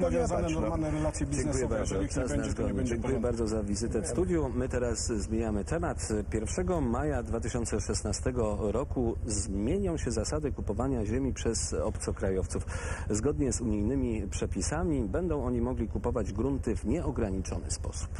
nawiązane no. normalne relacje Dziękuję biznesowe. bardzo. Jeżeli ich nie będzie, nie będzie Dziękuję bardzo za wizytę w studiu. My teraz zmieniamy temat. 1 maja 2016 roku zmienią się zasady kupowania ziemi przez obcokrajowców. Zgodnie z unijnymi przepisami będą oni mogli kupować grunty w nieograniczony sposób.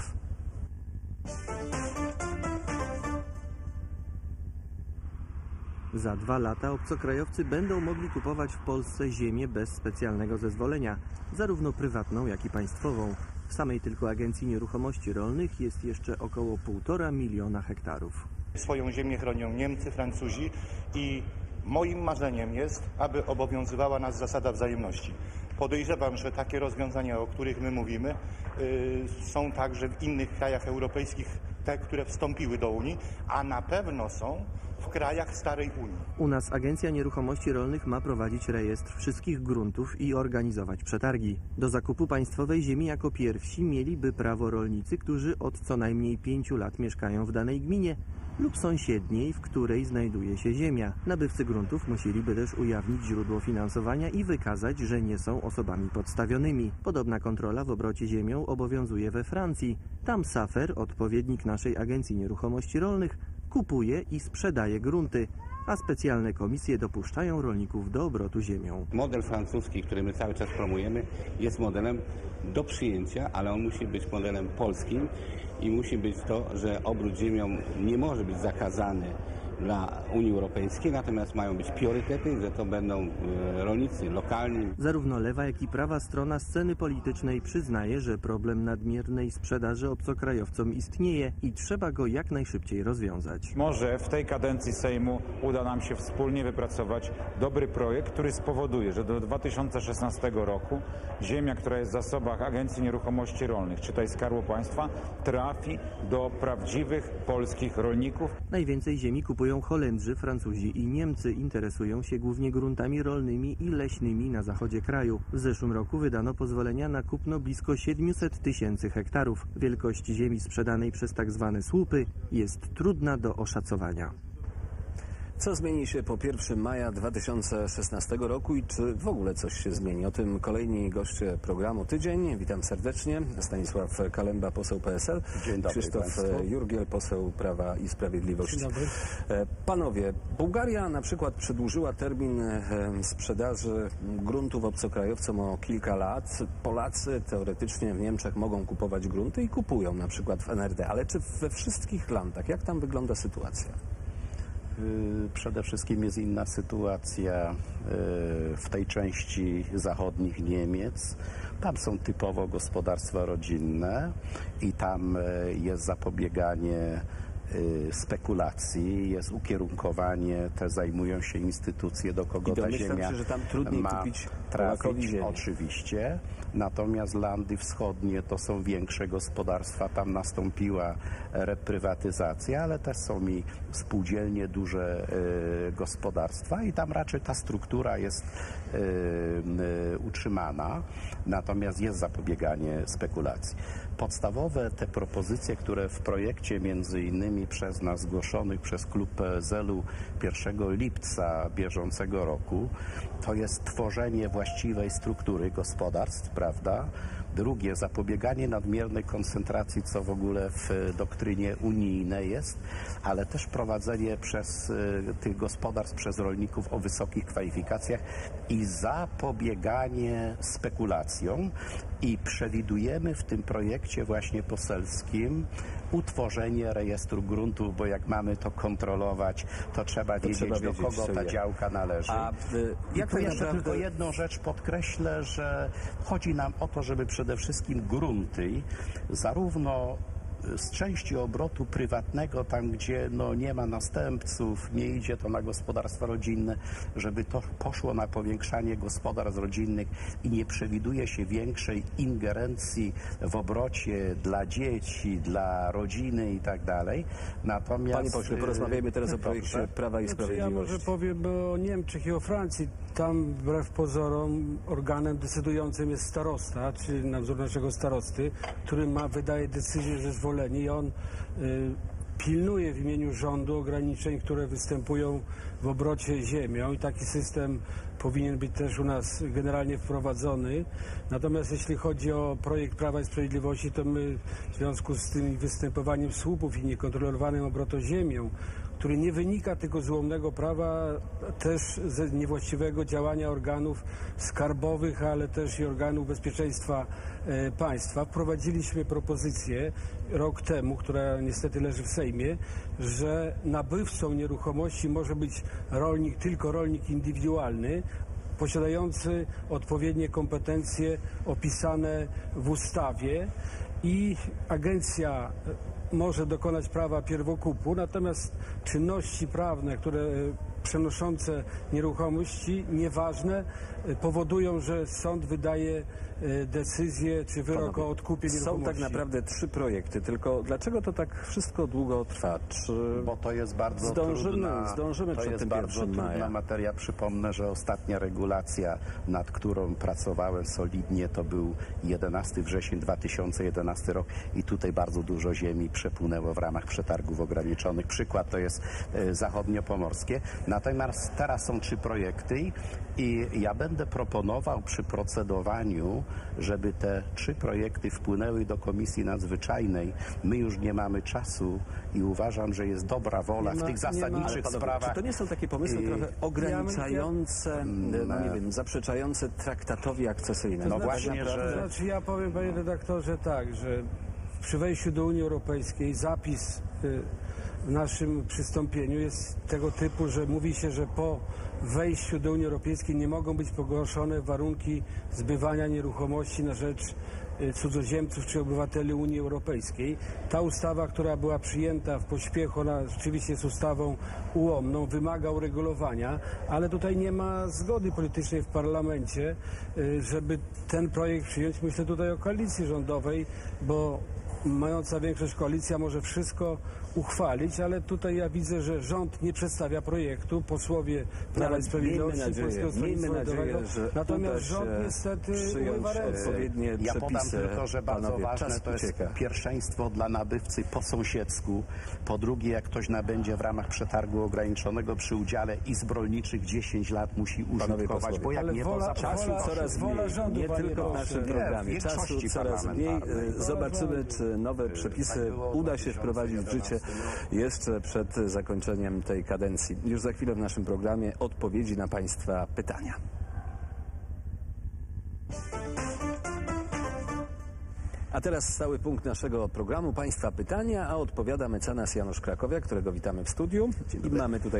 Za dwa lata obcokrajowcy będą mogli kupować w Polsce ziemię bez specjalnego zezwolenia, zarówno prywatną, jak i państwową. W samej tylko Agencji Nieruchomości Rolnych jest jeszcze około 1,5 miliona hektarów. Swoją ziemię chronią Niemcy, Francuzi i moim marzeniem jest, aby obowiązywała nas zasada wzajemności. Podejrzewam, że takie rozwiązania, o których my mówimy, y, są także w innych krajach europejskich, te, które wstąpiły do Unii, a na pewno są w krajach starej Unii. U nas Agencja Nieruchomości Rolnych ma prowadzić rejestr wszystkich gruntów i organizować przetargi. Do zakupu państwowej ziemi jako pierwsi mieliby prawo rolnicy, którzy od co najmniej pięciu lat mieszkają w danej gminie lub sąsiedniej, w której znajduje się ziemia. Nabywcy gruntów musieliby też ujawnić źródło finansowania i wykazać, że nie są osobami podstawionymi. Podobna kontrola w obrocie ziemią obowiązuje we Francji. Tam Safer, odpowiednik naszej Agencji Nieruchomości Rolnych, kupuje i sprzedaje grunty, a specjalne komisje dopuszczają rolników do obrotu ziemią. Model francuski, który my cały czas promujemy, jest modelem do przyjęcia, ale on musi być modelem polskim i musi być to, że obrót ziemią nie może być zakazany dla Unii Europejskiej, natomiast mają być priorytety, że to będą e, rolnicy lokalni, Zarówno lewa, jak i prawa strona sceny politycznej przyznaje, że problem nadmiernej sprzedaży obcokrajowcom istnieje i trzeba go jak najszybciej rozwiązać. Może w tej kadencji Sejmu uda nam się wspólnie wypracować dobry projekt, który spowoduje, że do 2016 roku ziemia, która jest w zasobach Agencji Nieruchomości Rolnych, czytaj Skarbu Państwa, trafi do prawdziwych polskich rolników. Najwięcej ziemi kupują Holendrzy, Francuzi i Niemcy. Interesują się głównie gruntami rolnymi i leśnymi na zachodzie kraju. W zeszłym roku wydano pozwolenia na kupno blisko 700 tysięcy hektarów. Wielkość ziemi sprzedanej przez tak zwane słupy jest trudna do oszacowania. Co zmieni się po 1 maja 2016 roku i czy w ogóle coś się zmieni? O tym kolejni goście programu Tydzień. Witam serdecznie. Stanisław Kalemba, poseł PSL. Dzień dobry Krzysztof państwu. Jurgiel, poseł Prawa i Sprawiedliwości. Dzień dobry. E, Panowie, Bułgaria na przykład przedłużyła termin e, sprzedaży gruntów obcokrajowcom o kilka lat. Polacy teoretycznie w Niemczech mogą kupować grunty i kupują na przykład w NRD. Ale czy we wszystkich landach? Jak tam wygląda sytuacja? Y, Przede wszystkim jest inna sytuacja y, w tej części zachodnich Niemiec. Tam są typowo gospodarstwa rodzinne i tam y, jest zapobieganie spekulacji, jest ukierunkowanie, te zajmują się instytucje, do kogo I ta ziemia się, że tam trudniej ma kupić trafić. Oczywiście. Natomiast landy wschodnie to są większe gospodarstwa, tam nastąpiła reprywatyzacja, ale też są i spółdzielnie duże e, gospodarstwa i tam raczej ta struktura jest e, utrzymana, natomiast jest zapobieganie spekulacji. Podstawowe te propozycje, które w projekcie między innymi przez nas zgłoszonych przez klub PSL-u 1 lipca bieżącego roku, to jest tworzenie właściwej struktury gospodarstw, prawda? Drugie, zapobieganie nadmiernej koncentracji, co w ogóle w doktrynie unijnej jest, ale też prowadzenie przez y, tych gospodarstw, przez rolników o wysokich kwalifikacjach i zapobieganie spekulacjom. I przewidujemy w tym projekcie właśnie poselskim utworzenie rejestru gruntów, bo jak mamy to kontrolować, to trzeba wiedzieć, trzeba do wiedzieć, kogo co ta działka należy. A, y, I jak tu tak jeszcze naprawdę- tylko jedną rzecz podkreślę, że chodzi nam o to, żeby przede wszystkim grunty, zarówno z części obrotu prywatnego, tam gdzie no, nie ma następców, nie idzie to na gospodarstwa rodzinne, żeby to poszło na powiększanie gospodarstw rodzinnych i nie przewiduje się większej ingerencji w obrocie dla dzieci, dla rodziny i tak dalej. Natomiast Panie pośle, porozmawiajmy teraz o projekcie Dobrze. Prawa i Znaczy, ja Sprawiedliwości. może powiem o Niemczech i o Francji. Tam wbrew pozorom organem decydującym jest starosta, czy na wzór naszego starosty, który ma, wydaje decyzję, zezwolenie i on y, pilnuje w imieniu rządu ograniczeń, które występują w obrocie ziemią i taki system powinien być też u nas generalnie wprowadzony. Natomiast jeśli chodzi o projekt Prawa i Sprawiedliwości, to my w związku z tym występowaniem słupów i niekontrolowanym obrotem ziemią, który nie wynika tylko z ułomnego prawa, też ze niewłaściwego działania organów skarbowych, ale też i organów bezpieczeństwa e, państwa. Wprowadziliśmy propozycję rok temu, która niestety leży w Sejmie, że nabywcą nieruchomości może być rolnik, tylko rolnik indywidualny, posiadający odpowiednie kompetencje opisane w ustawie i agencja może dokonać prawa pierwokupu, natomiast czynności prawne, które przenoszące nieruchomości, nieważne, e, powodują, że sąd wydaje e, decyzję czy wyrok o odkupie Są nieruchomości. tak naprawdę trzy projekty, tylko dlaczego to tak wszystko długo trwa? Czy Bo to jest bardzo Zdążymy- trudna, zdążymy to przed jest tym bardzo 1 maja. trudna materia. Przypomnę, że ostatnia regulacja, nad którą pracowałem solidnie, to był 11 wrzesień 2011 rok i tutaj bardzo dużo ziemi przepłynęło w ramach przetargów ograniczonych. Przykład to jest e, zachodniopomorskie. Natomiast teraz są trzy projekty i ja będę proponował przy procedowaniu, żeby te trzy projekty wpłynęły do Komisji Nadzwyczajnej. My już nie mamy czasu i uważam, że jest dobra wola Nie w ma- tych nie ma- zasadniczych Panowie, sprawach. Czy to nie są takie pomysły I- trochę ograniczające, no nie Mm, wiem, zaprzeczające traktatowi akcesyjnemu? No znaczy, właśnie, To że znaczy ja powiem panie redaktorze tak, że przy wejściu do Unii Europejskiej zapis y, naszym przystąpieniu jest tego typu, że mówi się, że po wejściu do Unii Europejskiej nie mogą być pogorszone warunki zbywania nieruchomości na rzecz y, cudzoziemców czy obywateli Unii Europejskiej. Ta ustawa, która była przyjęta w pośpiechu, ona rzeczywiście jest ustawą ułomną, wymaga uregulowania, ale tutaj nie ma zgody politycznej w parlamencie, y, żeby ten projekt przyjąć. Myślę tutaj o koalicji rządowej, bo mająca większość koalicja może wszystko uchwalić, ale tutaj ja widzę, że rząd nie przedstawia projektu, posłowie Prawa i Sprawiedliwości, nadzieję, Polskiego Stronnictwa Ludowego, natomiast rząd niestety umywa ręce. odpowiednie Ja podam tylko, że bardzo Panowie, ważne to jest ucieka. pierwszeństwo dla nabywcy po sąsiedzku. Po drugie, jak ktoś nabędzie w ramach przetargu ograniczonego przy udziale izb rolniczych 10 lat musi użytkować, bo jak Ale nie wola- to zapłaci wola- coraz wola mniej, rządu, nie tylko w naszym programie. Czasu coraz mniej. E, Zobaczymy, czy nowe przepisy uda się wprowadzić w życie jeszcze przed zakończeniem tej kadencji. Już za chwilę w naszym programie odpowiedzi na Państwa pytania. A teraz stały punkt naszego programu Państwa pytania, a odpowiada mecenas Janusz Krakowiak, którego witamy w studiu. I mamy tutaj